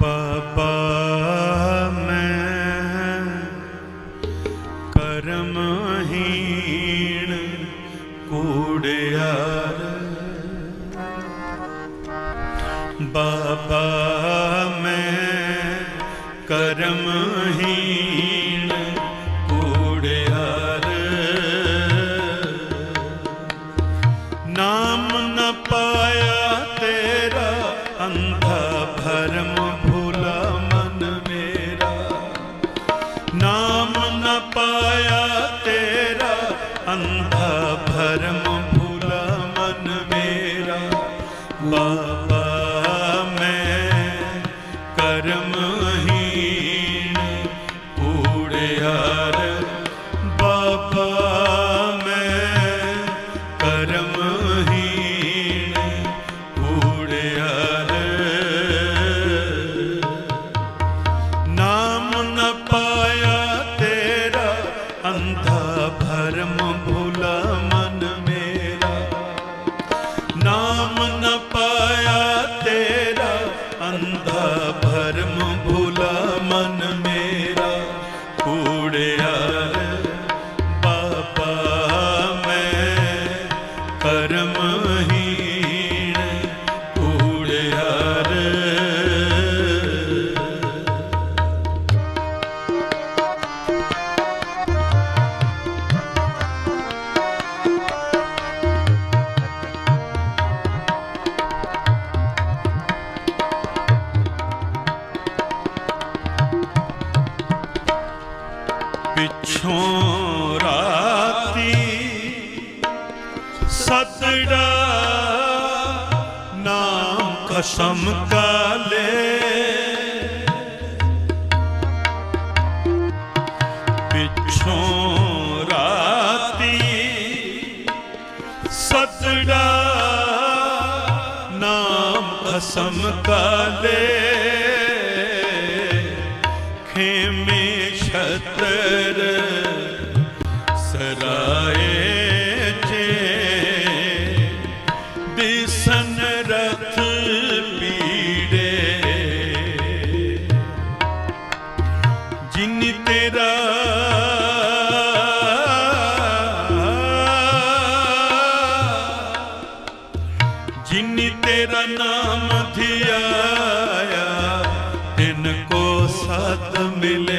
ਬਾਬਾ ਪਿਛੋਂ ਰਾਤੀ ਸਤੜਾ ਨਾਮ ਅਸਮ ਕਾਲੇ ਖੇਮੇ ਛਤਰ ਸਰਾਏ ਚੇ ਦਿਸਨ ਰਥ ਪੀੜੇ ਜਿਨ ਤੇਰਾ ਤੇਰਾ ਨਾਮ ਥਿਆਇਆ। ਤਿਨ ਕੋ ਸਤ ਮਿਲੇ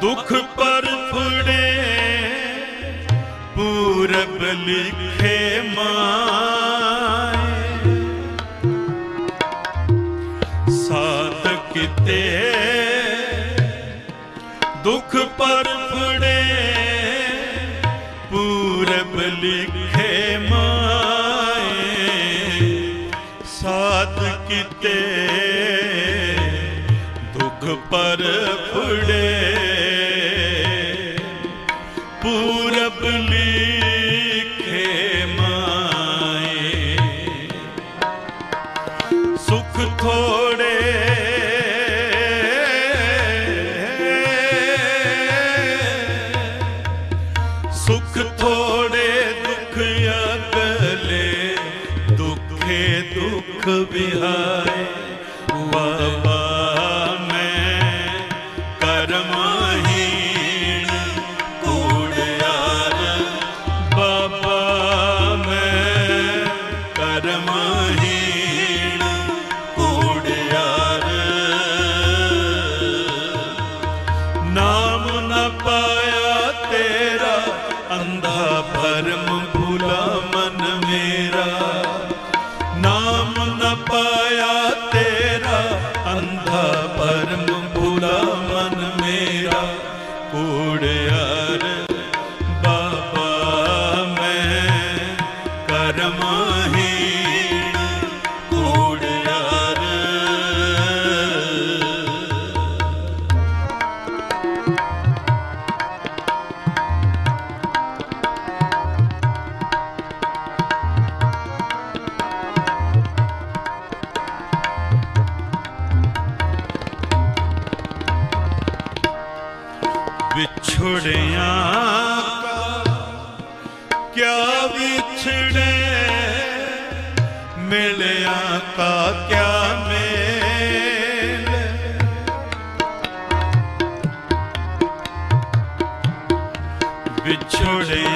ਦੁਖ ਪਰਫੜੇ ਪੂਰਬ ਲਿਖੇ ਮਾਏ। ਸਾਧ ਕਿਤੇ ਦੁਖ ਪਰ Adama. ਮਿਲਿਆ ਕਾ ਕਿਆ ਮੇਲ? ਵਿਛੋੜੇ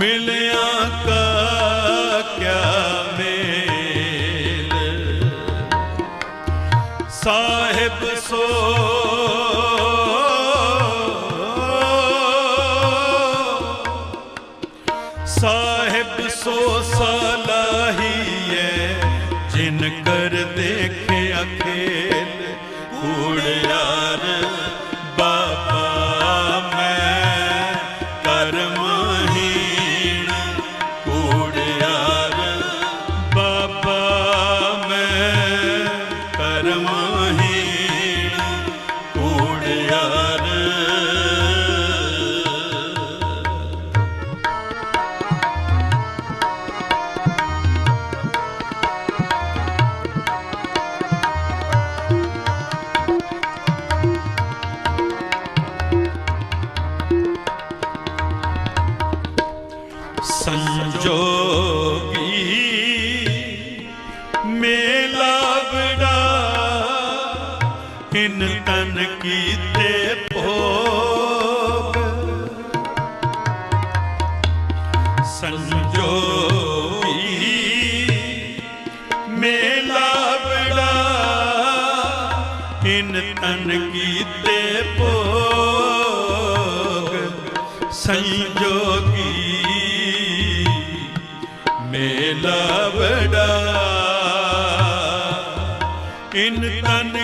ਮਿਲਿਆ ਕਿਨ ਤਨ ਕੀਤੇ ਭੋਗ। ਸੰਜੋਈ ਮੇਲਾ ਬੜਾ ਕਿਨ ਤਨ ਕੀਤੇ ਭੋਗ। ਸੰਜੋਗੀ ਮੇਲਾ ਬੜਾ ਕਿਨ ਤਨ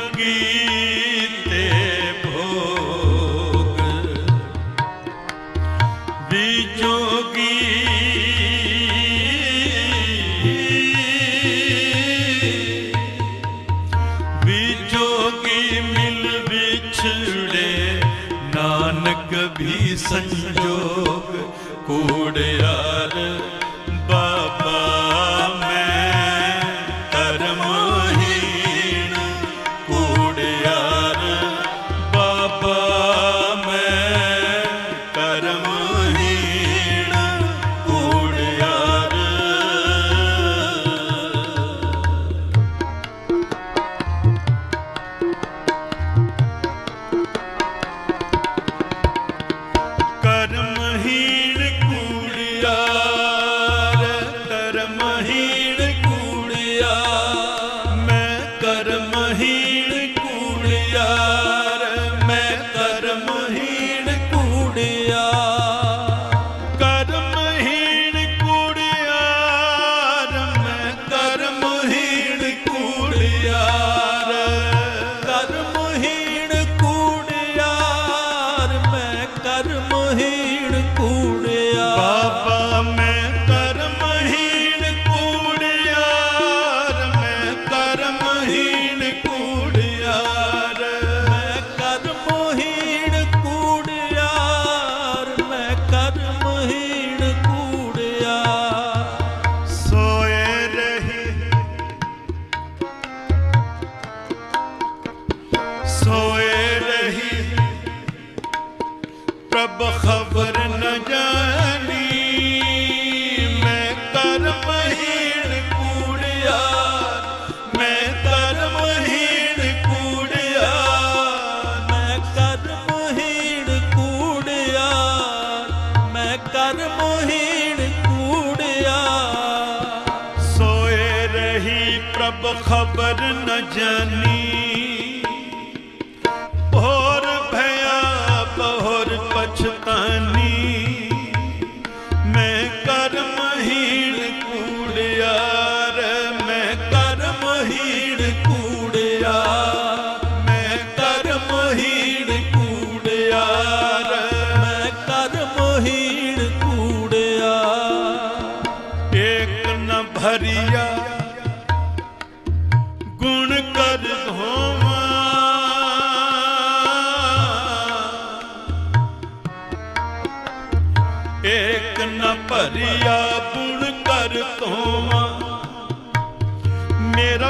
ਖਬਰ न ਜਾਣੀ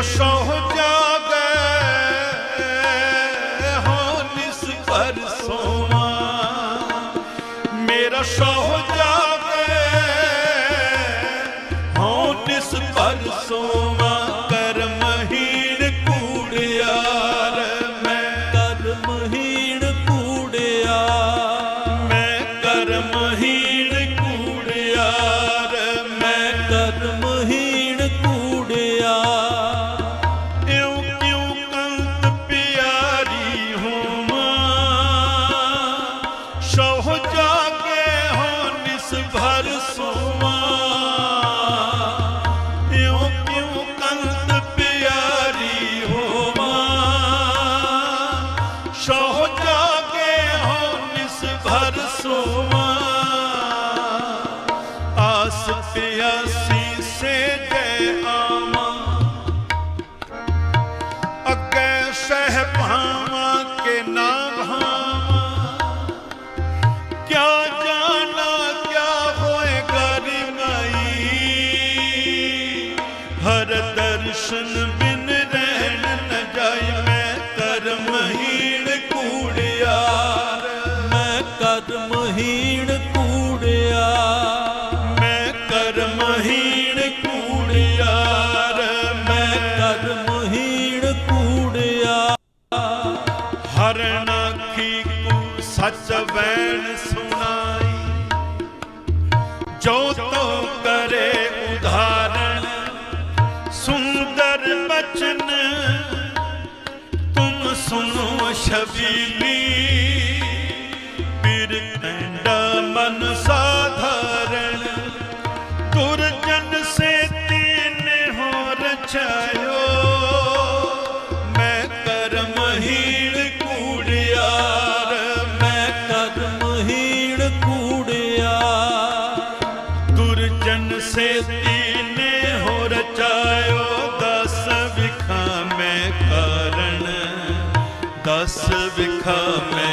the. ਹਰ ਦਰਸ਼ਨ ਬਚਨ। ਤੁਮ ਸੁਣੋ ਸ਼ਬੀਲੀ ਅਸ ਵਿਖਾਵੇ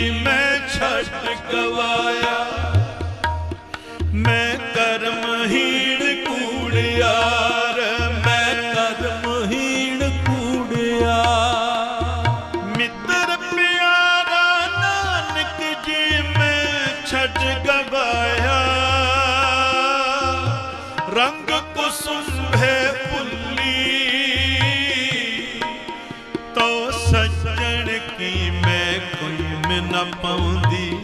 ਮੈਂ ਛੱਡ ਗਵਾਇਆ। ਮੈਂ ਨਾ ਪਾਉਂਦੀ।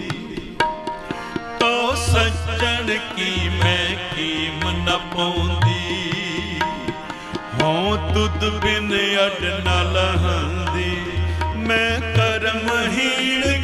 ਤੋ ਸੱਜਣ ਕੀ ਮੈਂ ਕੀਮ ਨਾ ਪਾਉਂਦੀ। ਹਉ ਤੁਧ ਬਿਨ ਅਡ ਨਾ ਲਹੰਦੀ। ਮੈਂ ਕਰਮਹੀਣ